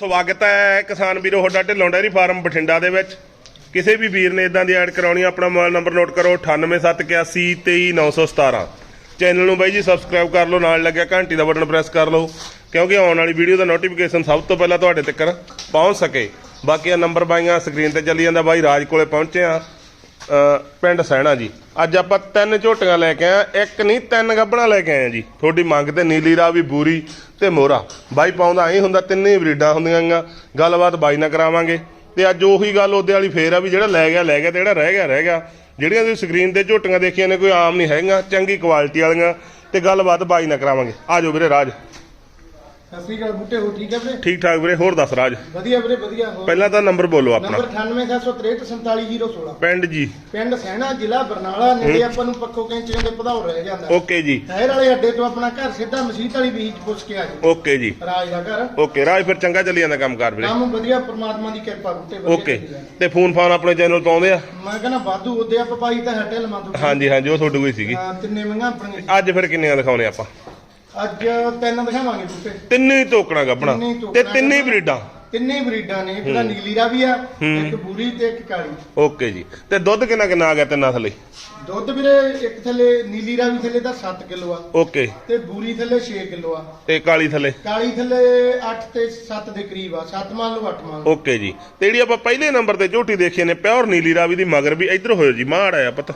ਸਵਾਗਤ ਹੈ ਕਿਸਾਨ ਵੀਰੋ ਤੁਹਾਡਾ ਢਿੱਲੋਂ ਡੈਰੀ ਫਾਰਮ ਬਠਿੰਡਾ ਦੇ ਵਿੱਚ। ਕਿਸੇ ਵੀ ਵੀਰ ਨੇ ਇਦਾਂ ਦੀ ਐਡ ਕਰਾਉਣੀ ਆ, ਆਪਣਾ ਮੋਬਾਈਲ ਨੰਬਰ ਨੋਟ ਕਰੋ 9871823917 ਚੈਨਲ ਨੂੰ ਬਾਈ ਜੀ ਸਬਸਕ੍ਰਾਈਬ ਕਰ ਲਓ ਨਾਲ ਲੱਗਿਆ ਘੰਟੀ ਦਾ ਬਟਨ ਪ੍ਰੈਸ ਕਰ ਲਓ ਕਿਉਂਕਿ ਆਉਣ ਵਾਲੀ ਵੀਡੀਓ ਦਾ ਨੋਟੀਫਿਕੇਸ਼ਨ ਸਭ ਤੋਂ ਪਹਿਲਾਂ ਤੁਹਾਡੇ ਤੱਕ ਪਹੁੰਚ ਸਕੇ। ਬਾਕੀ ਆ ਨੰਬਰ ਬਾਈਆਂ ਸਕਰੀਨ ਤੇ ਚੱਲੀ ਜਾਂਦਾ ਬਾਈ ਰਾਜ ਕੋਲੇ ਪਹੁੰਚੇ ਆ ਪਿੰਡ ਸਹਿਣਾ ਜੀ। ਅੱਜ ਆਪਾਂ ਤਿੰਨ ਝੋਟੀਆਂ ਲੈ ਕੇ ਆਏ ਆ ਇੱਕ ਨਹੀਂ, ਤਿੰਨ ਗੱਬਣਾ ਲੈ ਕੇ ਆਏ ਆ ਜੀ। ਤੁਹਾਡੀ ਮੰਗ ਤੇ ਨੀਲੀ ਰਾਵੀ ਬੂਰੀ ਤੇ ਮੋਰਾ ਬਾਈ ਪਾਉਂਦਾ ਐਂ ਹੁੰਦਾ, ਤਿੰਨੇ ਹੀ ਬਰੀਡਾਂ ਹੁੰਦੀਆਂ ਗੀਆਂ। ਗੱਲਬਾਤ ਬਾਈ ਨਾਲ ਕਰਾਵਾਂਗੇ। ਤੇ ਅੱਜ ਉਹੀ ਗੱਲ ਉਹਦੇ ਵਾਲੀ ਫੇਰ ਆ ਵੀ ਜਿਹੜਾ ਲੈ ਗਿਆ ਲੈ ਗਿਆ ਤੇ ਜਿਹੜਾ ਰਹਿ ਗਿਆ ਰਹਿ ਗਿਆ। ਜਿਹੜੀਆਂ ਤੁਸੀਂ ਸਕਰੀਨ ਤੇ ਝੋਟੀਆਂ ਦੇਖੀਆਂ ਨੇ, ਕੋਈ ਆਮ ਨਹੀਂ ਹੈਗੀਆਂ, ਚੰਗੀ ਕੁਆਲਿਟੀ ਵਾਲੀਆਂ। ਤੇ ਗੱਲਬਾਤ ਬਾਈ ਨਾਲ ਕਰਾਵਾਂਗੇ। ਆ ਜਾਓ ਵੀਰੇ ਰਾਜ ਸਤਿ ਸ਼੍ਰੀ ਅਕਾਲ ਬੁੱਟੇ ਹੋ ਠੀਕ ਹੈ ਵੀਰੇ? ਠੀਕ ਠਾਕ ਵੀਰੇ ਹੋਰ ਦੱਸ ਰਾਜ। ਵਧੀਆ ਵੀਰੇ ਵਧੀਆ ਹੋ ਪਹਿਲਾਂ ਤਾਂ ਨੰਬਰ ਬੋਲੋ ਆਪਣਾ। ਨੰਬਰ 9876347016 ਪਿੰਡ ਜੀ। ਪਿੰਡ ਸੈਣਾ ਜ਼ਿਲ੍ਹਾ ਬਰਨਾਲਾ ਨੇੜੇ ਆਪਾਂ ਨੂੰ ਪੱਖੋ ਕੈਂਚੀਆਂ ਦੇ ਪਧਾਉ ਰਹਿ ਜਾਂਦਾ। ਓਕੇ ਜੀ। ਸ਼ਹਿਰ ਵਾਲੇ ਅੱਡੇ ਤੋਂ ਆਪਣਾ ਘਰ ਸਿੱਧਾ ਮਸੀਤ ਵਾਲੀ ਬੀਚ ਪੁੱਛ ਕੇ ਆ ਜੀ ਓਕੇ ਜੀ। ਰਾਜ ਦਾ ਘਰ। ਓਕੇ ਰਾਜ ਫਿਰ ਚੰਗਾ ਚੱਲੀ ਜਾਂਦਾ ਕੰਮ ਕਰ ਵੀਰੇ। ਕੰਮ ਵਧੀਆ ਪ੍ਰਮਾਤਮਾ ਦੀ ਕਿਰਪਾ ਬੁੱਟੇ ਓਕੇ। ਤੇ ਫੋਨ ਫਾਨ ਆਪਣੇ ਚੈਨਲ ਤੋਂ ਆਉਂਦੇ ਆ? ਮੈਂ ਕਹਿੰਦਾ ਵਾਧੂ ਉਹਦੇ ਆਪ ਪਾਈ ਤਾਂ ਹਟੇ ਲਮਾ ਹਾਂਜੀ ਹਾਂਜੀ ਉਹ ਤੁਹਾਡੇ ਹੀ ਸੀਗੀ। ਤਿੰਨੇ ਮੰਗਾ ਆਪਣੀਆਂ ਅੱਜ ਫਿਰ ਕਿੰਨੀਆਂ ਦਿਖਾਉਣੇ ਆਪਾਂ? ਅੱਜ ਤਿੰਨ ਦਿਖਾਵਾਂਗੇ ਬੁੱਟੇ। ਤਿੰਨੇ ਹੀ ਤੋਕਣਾ ਗੱਬਣਾ ਤਿੰਨੇ ਹੀ ਤੇ ਤਿੰਨੇ ਹੀ ਗੱਭਣਾ। ਬਰੀਡਾਂ। ਤਿੰਨੇ ਹੀ ਬਰੀਡਾਂ ਨੇ ਇੱਕ ਤਾਂ ਨੀਲੀ ਰਾਵੀ ਆ ਇੱਕ ਬੂਰੀ ਤੇ ਇੱਕ ਕਾਲੀ। ਓਕੇ ਜੀ। ਤੇ ਦੁੱਧ ਕਿੰਨਾ ਕਿੰਨਾ ਆ ਗਿਆ ਤਿੰਨਾਂ ਥੱਲੇ? ਦੁੱਧ ਵੀਰੇ ਇੱਕ ਥੱਲੇ ਨੀਲੀ ਰਾਵੀ ਥੱਲੇ ਤਾਂ 7 ਕਿਲੋ ਆ। ਓਕੇ। ਤੇ ਬੂਰੀ ਥੱਲੇ 6 ਕਿਲੋ ਆ। ਤੇ ਕਾਲੀ ਥੱਲੇ? ਕਾਲੀ ਥੱਲੇ 8 ਤੇ 7 ਦੇ ਕਰੀਬ ਆ। 7 ਮੰਨ ਲਓ 8 ਮੰਨ ਲਓ। ਓਕੇ ਜੀ। ਤੇ ਜਿਹੜੀ ਆਪਾਂ ਪਹਿਲੇ ਨੰਬਰ ਤੇ ਝੋਟੀ ਦੇਖੀ ਨੇ ਪਿਓਰ ਨੀਲੀ ਰਾਵੀ ਦੀ ਮਗਰ ਵੀ ਇੱਧਰ ਹੋਇਓ ਜੀ ਮਾੜ ਆਇਆ ਪਤਾ।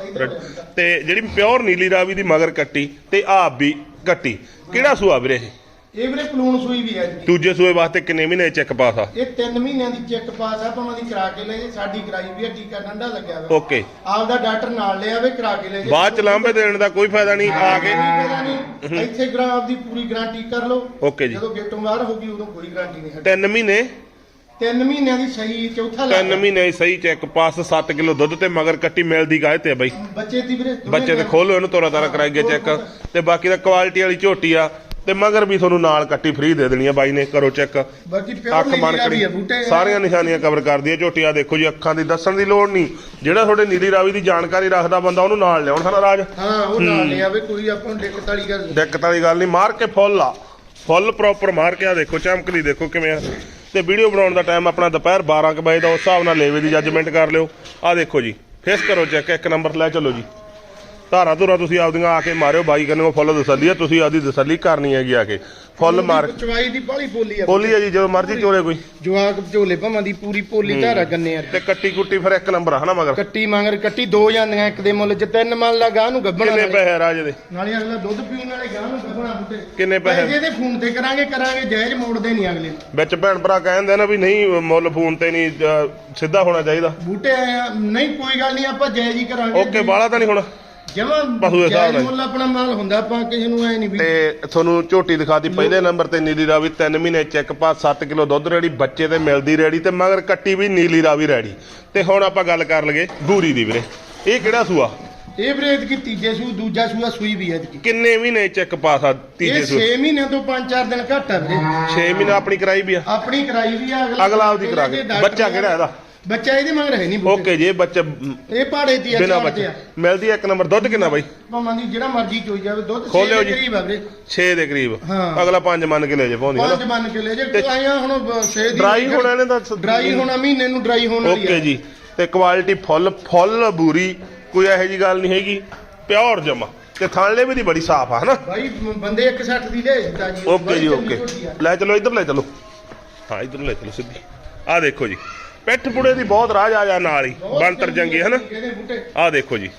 ਤੇ ਜਿਹੜੀ ਪਿਓਰ ਨੀਲੀ ਰਾਵੀ ਦੀ ਮਗਰ ਕੱਟੀ ਤੇ ਆਪ ਵੀ ਕੱਟੀ ਕਿਹੜਾ ਸੂਆ ਵੀਰੇ ਇਹ? ਇਹ ਵੀਰੇ ਪਲੂਣ ਸੂਈ ਵੀ ਹੈ ਜੀ। ਦੂਜੇ ਸੂਏ ਵਾਸਤੇ ਕਿੰਨੇ ਮਹੀਨੇ ਚੈੱਕ ਪਾਸ ਆ? ਇਹ 3 ਮਹੀਨਿਆਂ ਦੀ ਚੈੱਕ ਪਾਸ ਆ ਭਾਵੇਂ ਦੀ ਕਰਾ ਕੇ ਲੈ ਜੇ ਸਾਡੀ ਕਰਾਈ ਵੀ ਆ ਟੀਕਾ ਡੰਡਾ ਲੱਗਿਆ ਹੋਇਆ। ਓਕੇ। ਆਪਦਾ ਡਾਕਟਰ ਨਾਲ ਲਿਆ ਵੇ ਕਰਾ ਕੇ ਲੈ ਜੇ ਬਾਅਦ ਚ ਲਾਂਭੇ ਦੇਣ ਦਾ ਕੋਈ ਫਾਇਦਾ ਨਹੀਂ ਆ ਕੇ। ਨਹੀਂ ਪਤਾ ਨਹੀਂ। ਇੱਥੇ ਗ੍ਰਾਮ ਆਪਦੀ ਪੂਰੀ ਗਾਰੰਟੀ ਕਰ ਲਓ। ਓਕੇ ਜੀ। ਜਦੋਂ ਗੇਟੋਂ ਬਾਹਰ ਹੋਗੀ ਉਦੋਂ ਕੋਈ ਗਾਰੰਟੀ ਨਹੀਂ ਹੈ ਤਿੰਨ ਮਹੀਨੇ? 3 ਮਹੀਨਿਆਂ ਦੀ ਸਹੀ ਚੌਥਾ ਲੱਗ ਤਿੰਨ ਮਹੀਨੇ ਸਹੀ ਚੈੱਕ ਪਾਸ 7 ਕਿਲੋ ਦੁੱਧ ਤੇ ਮਗਰ ਕੱਟੀ ਮਿਲਦੀ ਗਾਏ ਤੇ ਆ ਬਈ। ਬੱਚੇ ਦੀ ਵੀਰੇ ਦੋਵੇਂ ਬੱਚੇ ਤੇ ਖੋਲੋ ਇਹਨੂੰ ਤੋਰਾ ਤਾਰਾ ਕਰਾਈਏ ਚੈੱਕ। ਤੇ ਬਾਕੀ ਦਾ ਕੁਆਲਿਟੀ ਵਾਲੀ ਝੋਟੀ ਆ ਤੇ ਮਗਰ ਵੀ ਤੁਹਾਨੂੰ ਨਾਲ ਕੱਟੀ ਫ੍ਰੀ ਦੇ ਦੇਣੀ ਆ ਬਾਈ ਨੇ ਕਰੋ ਚੈੱਕ। ਬਾਕੀ ਪਿਓਰ ਅੱਖ ਆ ਬੂਟੇ। ਸਾਰੀਆਂ ਨਿਸ਼ਾਨੀਆਂ ਕਵਰ ਕਰਦੀ ਹੈ ਝੋਟੀ ਆ ਦੇਖੋ ਜੀ ਅੱਖਾਂ ਦੀ ਦੱਸਣ ਦੀ ਲੋੜ ਨਹੀਂ। ਜਿਹੜਾ ਤੁਹਾਡੇ ਨੀਲੀ ਰਾਵੀ ਦੀ ਜਾਣਕਾਰੀ ਰੱਖਦਾ ਬੰਦਾ ਉਹਨੂੰ ਨਾਲ ਲਿਆਉਣ ਸਾਰਾ ਰਾਜ? ਹਾਂ ਉਹ ਨਾਲ ਲਿਆ ਵੇ ਕੋਈ ਆਪਾਂ ਨੂੰ ਦਿੱਕਤ ਵਾਲੀ ਗੱਲ ਦਿੱਕਤ ਵਾਲੀ ਗੱਲ ਨਹੀਂ ਮਾਰ ਕੇ ਫੁੱਲ ਆ। ਫੁੱਲ ਪ੍ਰੋਪਰ ਮਾਰ ਕੇ ਆ ਦੇਖੋ ਚਮਕਦੀ ਦੇਖੋ ਕਿਵੇਂ ਆ। ਤੇ ਵੀਡੀਓ ਬਣਾਉਣ ਦਾ ਟਾਈਮ ਆਪਣਾ ਦੁਪਹਿਰ 12 ਕੁ ਵਜੇ ਦਾ, ਉਸ ਹਿਸਾਬ ਨਾਲ ਲੇਵੇ ਦੀ ਜੱਜਮੈਂਟ ਕਰ ਲਿਓ। ਆ ਦੇਖੋ ਜੀ ਫੇਸ ਕਰੋ ਚੈੱਕ ਇੱਕ ਨੰਬਰ ਲੈ ਚਲੋ ਜੀ। ਧਾਰਾਂ ਧੁਰਾ ਤੁਸੀਂ ਆਪਦੀਆਂ ਆ ਕੇ ਮਾਰਿਓ ਬਾਈ ਕੰਨੋਂ ਫੁੱਲ ਤਸੱਲੀ ਆ ਤੁਸੀਂ ਆਪਦੀ ਤਸੱਲੀ ਕਰਨੀ ਹੈਗੀ ਆ ਕੇ। ਫੁੱਲ ਮਾਰ ਚਵਾਈ ਦੀ ਬਾਲੀ ਪੋਲੀ ਆ ਬੋਲੀ ਆ ਜੀ ਜਦੋਂ ਮਰਜ਼ੀ ਚੋਲੇ ਕੋਈ। ਜਵਾਕ ਝੋਲੇ ਭਾਵਾਂ ਦੀ ਪੂਰੀ ਪੋਲੀ ਧਾਰਾ ਗੰਨੇ ਆ। ਤੇ ਕੱਟੀ ਕੁੱਟੀ ਫਿਰ ਇੱਕ ਨੰਬਰ ਆ ਹਨਾ ਮਗਰ? ਕੱਟੀ ਮੰਗਰ ਕੱਟੀ ਦੋ ਜਾਂਦੀਆਂ ਇੱਕ ਦੇ ਮੁੱਲ ਚ ਤਿੰਨ ਮੰਨ ਲਾ ਗਾਂ ਨੂੰ ਗੱਬਣਾ ਕਿੰਨੇ ਪੈਸੇ ਆ ਰਾਜ ਦੇ? ਨਾਲੇ ਅਗਲਾ ਦੁੱਧ ਪੀਣ ਵਾਲੇ ਗਾਂ ਨੂੰ ਗੱਬਣਾ ਬੁੱਟੇ। ਕਿੰਨੇ ਪੈਸੇ? ਪੈਸੇ ਦੇ ਫੋਨ ਤੇ ਕਰਾਂਗੇ ਕਰਾਂਗੇ ਜਾਇਜ਼ ਮੋੜਦੇ ਨਹੀਂ ਅਗਲੇ। ਵਿੱਚ ਭੈਣ ਭਰਾ ਕਹਿੰਦੇ ਨਾ ਵੀ ਨਹੀਂ ਮੁੱਲ ਫੋਨ ਤੇ ਨਹੀਂ ਅਹ, ਸਿੱਧਾ ਹੋਣਾ ਚਾਹੀਦਾ। ਬੂਟੇ ਆਇਆ ਨਹੀਂ ਕੋਈ ਗੱਲ ਨਹੀਂ ਆਪਾਂ ਜਾਇਜ਼ ਹੀ ਕਰਾਂਗੇ। ਓਕੇ ਬਾਲਾ ਤਾਂ ਨਹੀਂ ਹੁਣ। ਜਮਾ ਪਸ਼ੂ ਦੇ ਹਿਸਾਬ ਜਾਇਜ਼ ਨਾਲ। ਮੁੱਲ ਆਪਣਾ ਮਾਲ ਹੁੰਦਾ ਆਪਾਂ ਕਿਸੇ ਨੂੰ ਐ ਨਹੀਂ ਵੀ ਤੇ ਤੁਹਾਨੂੰ ਝੋਟੀ ਦਿਖਾਤੀ ਪਹਿਲੇ ਨੰਬਰ ਤੇ ਨੀਲੀ ਰਾਵੀ 3 ਮਹੀਨੇ ਚੈੱਕ ਪਾਸ 7 ਕਿਲੋ ਦੁੱਧ ਰੈਡੀ ਬੱਚੇ ਤੇ ਮਿਲਦੀ ਰੈਡੀ ਤੇ ਮਗਰ ਕੱਟੀ ਵੀ ਨੀਲੀ ਰਾਵੀ ਰੈਡੀ ਤੇ ਹੁਣ ਆਪਾਂ ਗੱਲ ਕਰ ਲਗੇ ਬੂਰੀ ਦੀ ਵੀਰੇ। ਇਹ ਕਿਹੜਾ ਸੂਆ? ਇਹ ਬਰੇਦ ਕੀ ਤੀਜੇ ਸੂ ਦੂਜਾ ਸੂਆ ਸੂਈ ਵੀ ਹੈ ਇਹਦੀ ਕਿੰਨੇ ਮਹੀਨੇ ਚੈੱਕ ਪਾਸ ਆ ਇਹ ਤੀਜੇ ਸੂ? 6 ਮਹੀਨਿਆਂ ਤੋਂ 5-4 ਦਿਨ ਘੱਟ ਆ ਵੀਰੇ। 6 ਮਹੀਨੇ ਆਪਣੀ ਕਰਾਈ ਵੀ ਆ। ਆਪਣੀ ਕਰਾਈ ਵੀ ਆ ਅਗਲਾ ਆਪਦੀ ਕਰਾ ਕੇ। ਬੱਚਾ ਕਿਹੜਾ ਇਹਦਾ? ਬੱਚਾ ਇਹਦੇ ਮਗਰ ਹੈ ਨਹੀਂ ਬੂਟੇ। ਓਕੇ ਜੀ ਬੱਚਾ ਇਹ ਪਹਾੜੇ ਦੀ ਆ ਬਿਨਾ ਚਾਰ ਤੇ ਬੱਚੇ ਆ। ਮਿਲਦੀ ਇੱਕ ਨੰਬਰ ਦੁੱਧ ਕਿੰਨਾ ਬਾਈ? ਭਾਵੇਂ ਦੀ ਜਿਹੜਾ ਮਰਜ਼ੀ ਚੋਈ ਜਾਵੇ ਦੁੱਧ ਖੋਲਿਓ ਛੇ ਦੇ ਜੀ। ਕਰੀਬ ਆ ਵੀਰੇ। 6 ਦੇ ਕਰੀਬ। ਹਾਂ। ਅਗਲਾ 5 ਮੰਨ ਕੇ ਲੈ ਜੇ ਪਾਉਂਦੀ ਪੰਜ ਮੰਨ ਕੇ ਲੈ ਜੇ। ਤੇ- ਆਇਆ ਹੁਣ ਛੇ ਦੀ ਡਰਾਈ ਹੋਣਾ ਇਹਨੇ ਤਾਂ ਡਰਾਈ ਹੋਣਾ ਮਹੀਨੇ ਨੂੰ ਡਰਾਈ ਹੋਣ ਵਾਲੀ ਓਕੇ ਆ ਜੀ। ਤੇ ਕੁਆਲਿਟੀ ਫੁੱਲ ਫੁੱਲ ਬੂਰੀ ਕੋਈ ਇਹੋ ਜੀ ਗੱਲ ਨਹੀਂ ਹੈਗੀ। ਪਿਓਰ ਜਮਾ। ਤੇ ਥਾਂਲੇ ਵੀ ਦੀ ਬੜੀ ਸਾਫ਼ ਆ ਹਨਾ? ਭਾਈ ਬੰਦੇ 160 ਦੀ ਲੈ ਦਿੱਤਾ ਜੀ। ਓਕੇ ਜੀ ਓਕੇ। ਚੰਗੀ ਝੋਟੀ ਆ। ਲੈ ਚਲੋ ਇੱਧਰ ਲੈ ਚਲੋ। ਹਾਂ ਇੱਧਰ ਲੈ ਚਲੋ ਸਿੱਧੀ। ਆ ਦੇਖੋ ਜੀ। ਪਿੱਠ ਪੁੜੇ ਦੀ ਬਹੁਤ ਰਾਜ ਆ ਜਾ ਨਾਲ ਹੀ ਬੰਤਰ ਜੰਗੀ ਹਨਾ? ਇਹਦੇ ਬੂਟੇ? ਆ ਦੇਖੋ ਜੀ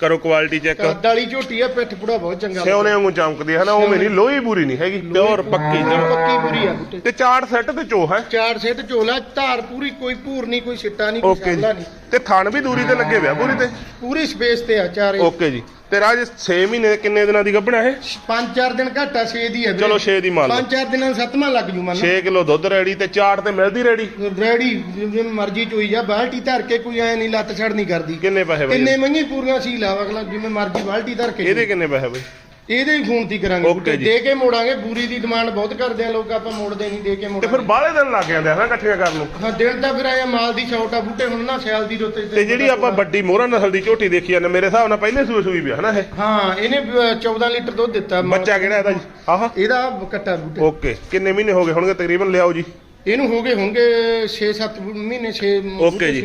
ਕਰੋ ਕੁਆਲਿਟੀ ਚੈੱਕ ਕੱਦ ਵਾਲੀ ਝੋਟੀ ਆ ਪਿੱਠ ਪੁੜਾ ਬਹੁਤ ਚੰਗਾ ਸਿਉਨੇ ਵਾਂਗੂ ਚਮਕਦੀ ਹੈ ਹਨਾ? ਉਹ ਮੇਰੀ ਲੋਹੀ ਬੂਰੀ ਨਹੀਂ ਹੈਗੀ ਪਿਓਰ ਪੱਕੀ ਜਮਾ ਪੱਕੀ ਪੂਰੀ ਆ ਬੂਟੇ। ਤੇ ਚਾਰ ਸੈੱਟ ਤੇ ਚੋ ਹੈ। ਚਾਰ ਸੈੱਟ ਝੋਲਾ ਧਾਰ ਪੂਰੀ ਕੋਈ ਭੂਰ ਨਹੀਂ ਕੋਈ ਸਿੱਟਾ ਨਹੀਂ ਕੋਈ ਓਕੇ ਜੀ। ਸਾਲਾ ਨਹੀਂ। ਤੇ ਥਣ ਵੀ ਦੂਰੀ ਤੇ ਲੱਗੇ ਹੋਇਆ ਪੂਰੀ ਤੇ? ਪੂਰੀ ਸਪੇਸ ਤੇ ਆ ਚਾਰੇ। ਓਕੇ ਜੀ। ਤੇ ਰਾਜ 6 ਮਹੀਨੇ ਕਿੰਨੇ ਦਿਨਾਂ ਦੀ ਗੱਭਣਾ ਇਹ? ਪੰਜ ਚਾਰ ਦਿਨ ਘਾਟਾ 6 ਦੀ ਹੈ ਵੀਰੇ। ਚਲੋ 6 ਦੀ ਮੰਨ ਲਓ। ਪੰਜ ਚਾਰ ਦਿਨਾਂ ਨੂੰ ਸੱਤਵਾਂ ਲੱਗ ਜੂ ਮੰਨ 6 ਕਿਲੋ ਦੁੱਧ ਰੈਡੀ ਤੇ ਚਾਟ ਤੇ ਮਿਲਦੀ ਰੈਡੀ? ਰੈਡੀ ਜਿਵੇਂ ਮਰਜ਼ੀ ਚੋਈ ਜਾ ਬਾਲਟੀ ਧਰ ਕੇ ਕੋਈ ਐ ਨਹੀਂ ਲੱਤ ਛੜ ਨਹੀਂ ਕਰਦੀ। ਕਿੰਨੇ ਪੈਸੇ ਬਾਈ? ਕਿੰਨੇ ਮਹਿੰਗੀ ਪੂਰੀਆਂ ਸੀ ਲਾ ਅਗਲਾ ਜਿਵੇਂ ਮਰਜ਼ੀ ਬਾਲਟੀ ਧਰ ਕੇ ਇਹਦੇ ਕਿੰਨੇ ਪੈਸੇ ਬਾਈ? ਇਹਦੇ ਹੀ ਫੋਨ ਤੀ ਕਰਾਂਗੇ ਓਕੇ ਬੂਟੇ। ਜੀ। ਦੇ ਕੇ ਮੋੜਾਂਗੇ ਬੂਰੀ ਦੀ ਡਿਮਾਂਡ ਬਹੁਤ ਕਰਦੇ ਆ ਲੋਕ ਆਪਾਂ ਮੋੜਦੇ ਨਹੀਂ ਦੇ ਕੇ ਤੇ ਮੋੜਾਂਗੇ। ਫਿਰ ਬਾਹਲੇ ਦਿਨ ਲੱਗ ਜਾਂਦੇ ਆ ਨਾ ਇਕੱਠੀਆਂ ਕਰਨ ਨੂੰ। ਹਾਂ ਦਿਨ ਤਾਂ ਫਿਰ ਆਇਆ ਮਾਲ ਦੀ ਸ਼ੌਟ ਆ ਬੂਟੇ ਹੁਣ ਨਾ ਸਿਆਲ ਦੀ ਰੁੱਤ ਤੇ ਜਿਹੜੀ ਆਪਾਂ ਵੱਡੀ ਮੋਹਰਾ ਨਸਲ ਦੀ ਝੋਟੀ ਦੇਖੀ ਜਾਂਦੇ ਮੇਰੇ ਹਿਸਾਬ ਨਾਲ ਪਹਿਲੇ ਸੂਏ ਸੂਈ ਵੀ ਆ ਹਨਾ ਇਹ? ਹਾਂ ਇਹਨੇ ਅਹ, 14 ਲੀਟਰ ਦੁੱਧ ਦਿੱਤਾ। ਮਾਲ- ਬੱਚਾ ਕਿਹੜਾ ਇਹਦਾ ਜੀ? ਆਹਾ। ਇਹਦਾ ਕੱਟਾ ਬੂਟੇ। ਓਕੇ ਕਿੰਨੇ ਮਹੀਨੇ ਹੋ ਗਏ ਹੋਣਗੇ ਤਕਰੀਬਨ? ਲਿਆਓ ਜੀ। ਇਹਨੂੰ ਹੋ ਗਏ ਹੋਣਗੇ 6-7 ਮਹੀਨੇ 6 ਓਕੇ ਜੀ।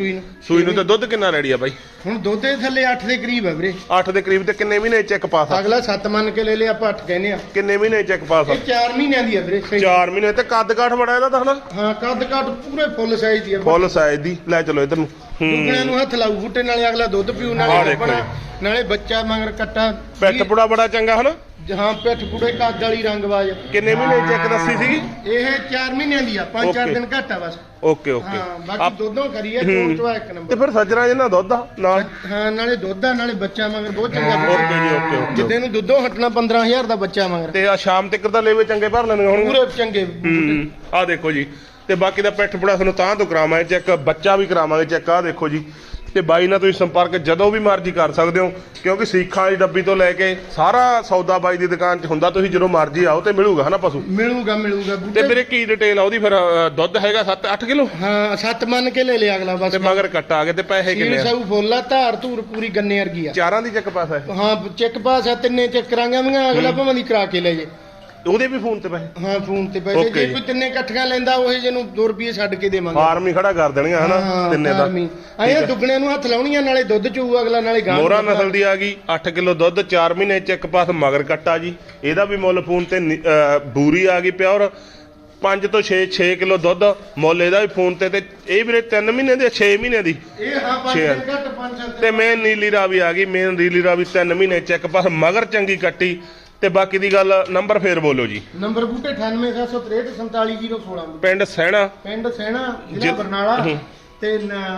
ਸੂਈ ਨੂੰ। ਤੇ ਦੁੱਧ ਕਿੰਨਾ ਰੈਡੀ ਆ ਬਾਈ? ਹੁਣ ਦੁੱਧ ਦੇ ਥੱਲੇ 8 ਦੇ ਕਰੀਬ ਹੈ ਵੀਰੇ। 8 ਦੇ ਕਰੀਬ ਤੇ ਕਿੰਨੇ ਮਹੀਨੇ ਚੈੱਕ ਪਾਸ ਆ ਅਗਲਾ 7 ਮੰਨ ਕੇ ਲੈ ਲਿਆ ਆਪਾਂ 8 ਕਹਿੰਦੇ ਆ। ਕਿੰਨੇ ਮਹੀਨੇ ਚੈੱਕ ਪਾਸ ਆ ਇਹ 4 ਮਹੀਨਿਆਂ ਦੀ ਹੈ ਵੀਰੇ ਸਹੀ। 4 ਮਹੀਨੇ ਤੇ ਕੱਦ ਕਾਠ ਬੜਾ ਇਹਦਾ ਤਾਂ ਹਨਾ? ਹਾਂ ਕੱਦ ਕੱਟ ਪੂਰੇ ਫੁੱਲ ਸਾਈਜ਼ ਦੀ ਹੈ ਫੁੱਲ ਸਾਈਜ਼ ਦੀ। ਲੈ ਚਲੋ ਇਧਰ ਨੂੰ। ਦੁੱਗਣਿਆਂ ਨੂੰ ਹੱਥ ਲਾਊ ਬੂਟੇ ਨਾਲੇ ਅਗਲਾ ਦੁੱਧ ਆਹ ਨਾਲੇ ਕੱਪੜਾ ਨਾਲੇ ਬੱਚਾ ਮਗਰ ਕੱਟਾ। ਪਿੱਠ ਪੁੜਾ ਬੜਾ ਚੰਗਾ ਹਨਾ? ਹਾਂ ਪਿੱਠ ਪੂੜੇ ਕੱਦ ਵਾਲੀ ਰੰਗਬਾਜ਼ ਕਿੰਨੇ ਮਹੀਨੇ ਚੈੱਕ ਦੱਸੀ ਸੀਗੀ? ਇਹ 4 ਮਹੀਨਿਆਂ ਦੀ ਆ 5-4 Okay. ਦਿਨ ਘੱਟ ਆ ਬਸ। Okay okay. ਹਾਂ ਬਾਕੀ ਦੁੱਧੋਂ ਕਰੀਏ ਚੋਣ ਚਵਾ ਇੱਕ ਤੇ ਨੰਬਰ ਫਿਰ ਸੱਜਣਾ ਜਿਹਨਾਂ ਦੁੱਧ ਆ ਨਾਲ? ਹਾਂ ਨਾਲੇ ਦੁੱਧ ਆ ਨਾਲੇ ਬੱਚਾ ਮਗਰ ਬਹੁਤ ਚੰਗਾ ਓਕੇ ਜੀ ਓਕੇ ਓਕੇ। ਜਿੱਦੇ ਨੂੰ ਦੁੱਧੋਂ ਹਟਣਾ 15000 ਦਾ ਬੱਚਾ ਮਗਰ। ਤੇ ਆ ਸ਼ਾਮ ਤੱਕ ਦਾ ਲੇਵੇ ਚੰਗੇ ਭਰ ਲੈਣਗੇ ਹੁਣ ਪੂਰੇ ਚੰਗੇ। ਹੂੰ ਆ ਦੇਖੋ ਜੀ। ਤੇ ਬਾਕੀ ਦਾ ਪਿੱਠ ਪੁੜਾ ਤੁਹਾਨੂੰ ਤਾਂ ਤੋਂ ਕਰਾਵਾਂਗੇ ਚੈੱਕ ਬੱਚਾ ਵੀ ਕਰਾਵਾਂਗੇ ਚੈੱਕ ਆ ਦੇਖੋ ਜੀ। ਤੇ ਬਾਈ ਨਾਲ ਤੁਸੀਂ ਸੰਪਰਕ ਜਦੋਂ ਵੀ ਮਰਜ਼ੀ ਕਰ ਸਕਦੇ ਹੋ ਕਿਉਂਕਿ ਸੀਖਾਂ ਦੀ ਡੱਬੀ ਤੋਂ ਲੈ ਕੇ ਸਾਰਾ ਸੌਦਾ ਬਾਈ ਦੀ ਦੁਕਾਨ 'ਚ ਹੁੰਦਾ ਤੁਸੀਂ ਜਦੋਂ ਮਰਜ਼ੀ ਆਓ ਤੇ ਮਿਲੂਗਾ ਹਨਾ ਪਸ਼ੂ? ਮਿਲੂਗਾ ਮਿਲੂਗਾ। ਤੇ ਵੀਰੇ ਕੀ ਡਿਟੇਲ ਆ ਉਹਦੀ ਫਿਰ ਅ, ਦੁੱਧ ਹੈਗਾ 7-8 ਕਿਲੋ? ਹਾਂ ਸੱਤ ਮੰਨ ਕੇ ਲੈ ਲਿਆ ਅਗਲਾ ਬਸ। ਤੇ ਮਗਰ ਕੱਟ ਆ ਗਏ ਤੇ ਪੈਸੇ ਕਿੰਨੇ ਆ? ਸਭ ਫੁੱਲ ਆ ਧਾਰ ਧੂਰ ਪੂਰੀ ਗੰਨੇ ਵਰਗੀ ਆ। ਚਾਰਾਂ ਦੀ ਚੱਕ ਪਾਸਾ ਹੈ ਹਾਂ ਚੈੱਕ ਪਾਸ ਆ ਤਿੰਨੇ ਚੈੱਕ ਕਰਾਂਗੇ ਮੈਂ ਅਗਲਾ ਭਾਵੇਂ ਦੀ ਕਰਾ ਕੇ ਲੈ ਜੇ। ਉਹਦੇ ਵੀ ਫੋਨ ਤੇ ਪੈਸੇ? ਹਾਂ ਫੋਨ ਤੇ ਪੈਸੇ। Okay ਜੇ ਜੀ। ਕੋਈ ਤਿੰਨੇ ਇਕੱਠੀਆਂ ਲੈਂਦਾ ਉਹ ਜਿਹਨੂੰ 2 ਰੁਪਏ ਛੱਡ ਕੇ ਦੇਵਾਂਗੇ। ਫਾਰਮ ਹੀ ਖੜਾ ਕਰ ਦੇਣਗੇ ਹਨਾ? ਤਿੰਨੇ ਦਾ। ਆਇਆ ਦੁੱਗਣਿਆਂ ਨੂੰ ਹੱਥ ਲਾਉਣੀਆਂ ਨਾਲੇ ਦੁੱਧ ਚੂ ਅਗਲਾ ਨਾਲੇ ਗਾਂ ਮੋਰਾ ਨਸਲ ਦੀ ਆ ਗਈ 8 ਕਿਲੋ ਦੁੱਧ 4 ਮਹੀਨੇ ਚੈੱਕ ਪਾਸ ਮਗਰ ਕੱਟਾ ਜੀ। ਇਹਦਾ ਵੀ ਮੁੱਲ ਫੋਨ ਤੇ ਨੀ- ਅਹ ਬੂਰੀ ਆ ਗਈ ਪਿਓਰ 5 ਤੋਂ 6 6 ਕਿਲੋ ਦੁੱਧ ਮੁੱਲ ਇਹਦਾ ਵੀ ਫੋਨ ਤੇ ਤੇ ਇਹ ਵੀਰੇ 3 ਮਹੀਨੇ ਦੇ 6 ਮਹੀਨੇ ਦੀ? ਇਹ ਹਾਂ ਪੰਜ ਛੇ। ਘੱਟ ਪੰਜ ਸੱਤ ਤੇ ਮੇਨ ਨੀਲੀ ਰਾਵੀ ਆ ਗਈ ਮੇਨ ਨੀਲੀ ਰਾਵੀ 3 ਮਹੀਨੇ ਚੈੱਕ ਪਾਸ ਮਗਰ ਚੰਗੀ ਕੱਟੀ। ਤੇ ਬਾਕੀ ਦੀ ਗੱਲ ਨੰਬਰ ਫੇਰ ਬੋਲੋ ਜੀ। ਨੰਬਰ ਬੂਟੇ 98763 47016 ਪਿੰਡ ਸਹਿਣਾ ਪਿੰਡ ਸੈਣਾ ਜ਼ਿਲ੍ਹਾ ਬਰਨਾਲਾ ਹੂੰ। ਤੇ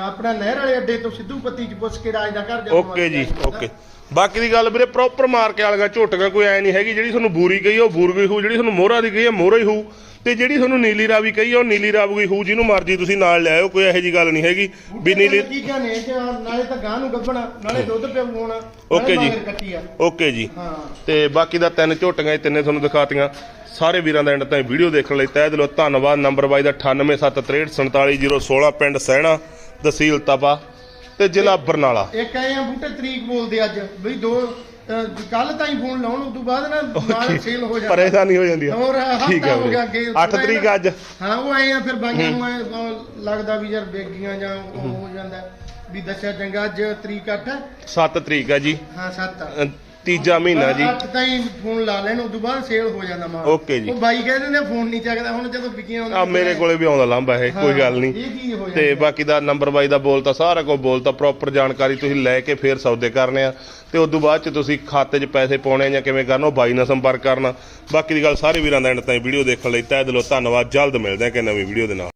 ਆਪਣਾ ਨਹਿਰ ਵਾਲੇ ਅੱਡੇ ਤੋਂ ਸਿੱਧੂ ਪੱਤੀ ਚ ਪੁੱਛ ਕੇ ਰਾਜ ਦਾ ਘਰ ਜਾ ਓਕੇ ਜੀ ਓਕੇ। ਬਾਕੀ ਦੀ ਗੱਲ ਵੀਰੇ ਪ੍ਰੋਪਰ ਮਾਰ ਕੇ ਵਾਲੀਆਂ ਝੋਟੀਆਂ ਕੋਈ ਐ ਨਹੀਂ ਹੈਗੀ ਜਿਹੜੀ ਤੁਹਾਨੂੰ ਬੂਰੀ ਕਹੀ ਉਹ ਬੂਰ ਗਈ ਹੋਊ ਜਿਹੜੀ ਤੁਹਾਨੂੰ ਮੋਹਰਾ ਦੀ ਕਹੀ ਆ ਮੋਹਰਾ ਹੀ ਹੋਊ। ਤੇ ਜਿਹੜੀ ਤੁਹਾਨੂੰ ਨੀਲੀ ਰਾਵੀ ਕਹੀ ਉਹ ਨੀਲੀ ਰਾਵੀ ਹੋਊ ਜਿਹਨੂੰ ਮਰਜ਼ੀ ਤੁਸੀਂ ਨਾਲ ਲੈ ਆਇਓ ਕੋਈ ਇਹੋ ਜੀ ਗੱਲ ਨਹੀਂ ਹੈਗੀ ਵੀ ਨੀਲੀ ਚੀਜ਼ਾਂ ਨੇ ਕਿ ਨਾਲੇ ਤਾਂ ਗਾਂ ਨੂੰ ਗੱਭਣਾ ਨਾਲੇ ਦੁੱਧ ਪਿਓ ਹੋਣਾ ਓਕੇ ਜੀ। ਓਕੇ ਜੀ। ਹਾਂ। ਤੇ ਬਾਕੀ ਦਾ ਤਿੰਨ ਝੋਟੀਆਂ ਤਿੰਨੇ ਤੁਹਾਨੂੰ ਦਿਖਾਤੀਆਂ। ਸਾਰੇ ਵੀਰਾਂ ਦਾ ਐਂਡ ਤਾਈਂ ਵੀਡੀਓ ਦੇਖਣ ਲਈ ਤਹਿ ਦਿਲੋਂ ਧੰਨਵਾਦ। ਨੰਬਰ ਬਾਈ ਦਾ 9873474016 ਪਿੰਡ ਸਹਿਣਾ ਤਹਿਸੀਲ ਤਪਾ ਤੇ ਜ਼ਿਲ੍ਹਾ ਬਰਨਾਲਾ। ਇੱਕ ਆਏ ਆ ਬੂਟੇ ਤਰੀਕ ਬੋਲਦੇ ਅੱਜ ਬਈ ਦੋ ਕੱਲ ਤਾਈਂ ਫੋਨ ਲਾਉਣ ਤੋਂ ਬਾਅਦ ਨਾ ਮਾਲ ਸੇਲ ਹੋ ਜਾਂਦਾ। ਪਰੇਸ਼ਾਨੀ ਹੋ ਜਾਂਦੀ। ਆ ਹੋਰ ਹਫ਼ਤਾ ਠੀਕ ਹੈ ਹੋ ਗਿਆ ਵੀਰੇ ਅੱਗੇ 8 ਤਰੀਕ ਅੱਜ। ਹਾਂ ਉਹ ਆਏ ਆ ਫਿਰ ਬਾਈਆਂ ਨੂੰ ਐਂ ਲੱਗਦਾ ਵੀ ਯਾਰ ਬੇਗੀਆਂ ਜਾਂ ਉਹ ਹੋ। ਜਾਂਦਾ। ਵੀ ਦੱਸਿਆ ਚੰਗਾ ਅੱਜ ਤਰੀਕ 8 ਹੈ। 7 ਤਰੀਕ ਆ ਜੀ। ਹਾਂ 7 ਅ, ਤੀਜਾ ਮਹੀਨਾ ਜੀ। 8 ਤਾਈਂ ਫੋਨ ਲਾ ਲੈਣ ਉਸ ਤੋਂ ਬਾਅਦ ਸੇਲ ਹੋ ਜਾਂਦਾ ਮਾਲ। ਓਕੇ ਜੀ। ਉਹ ਬਾਈ ਕਹਿੰਦੇ ਨੇ ਫੋਨ ਨਹੀਂ ਚੱਕਦਾ। ਹੁਣ ਜਦੋਂ ਵਿਕੀਆਂ ਆਉਂਦੀਆਂ ਆ ਮੇਰੇ ਕੋਲੇ ਵੀ ਆਉਂਦਾ ਲਾਂਬਾ ਇਹ ਕੋਈ ਗੱਲ ਨਹੀਂ। ਇਹ ਹੋ ਤੇ ਬਾਕੀ ਦਾ ਨੰਬਰ ਬਾਈ ਦਾ ਬੋਲਤਾ ਸਾਰਾ ਕੁਝ ਬੋਲਤਾ ਪ੍ਰੋਪਰ ਜਾਣਕਾਰੀ ਤੁਸੀਂ ਲੈ ਕੇ ਫੇਰ ਸੌਦੇ ਕਰਨੇ ਆ। ਤੇ ਉਸ ਤੋਂ ਬਾਅਦ ਚ ਤੁਸੀਂ ਖਾਤੇ 'ਚ ਪੈਸੇ ਪਾਉਣੇ ਜਾਂ ਕਿਵੇਂ ਕਰਨਾ ਉਹ ਬਾਈ ਨਾਲ ਸੰਪਰਕ ਕਰਨਾ। ਬਾਕੀ ਦੀ ਗੱਲ ਸਾਰੇ ਵੀਰਾਂ ਦਾ ਐਂਡ ਤਾਈਂ ਵੀਡੀਓ ਦੇਖਣ ਲਈ ਤਹਿ ਦਿਲੋਂ ਧੰਨਵਾਦ। ਜਲਦ ਮਿਲਦੇ ਆ ਕਿ ਨਵੀਂ ਵੀਡੀਓ ਦੇ ਨਾਲ।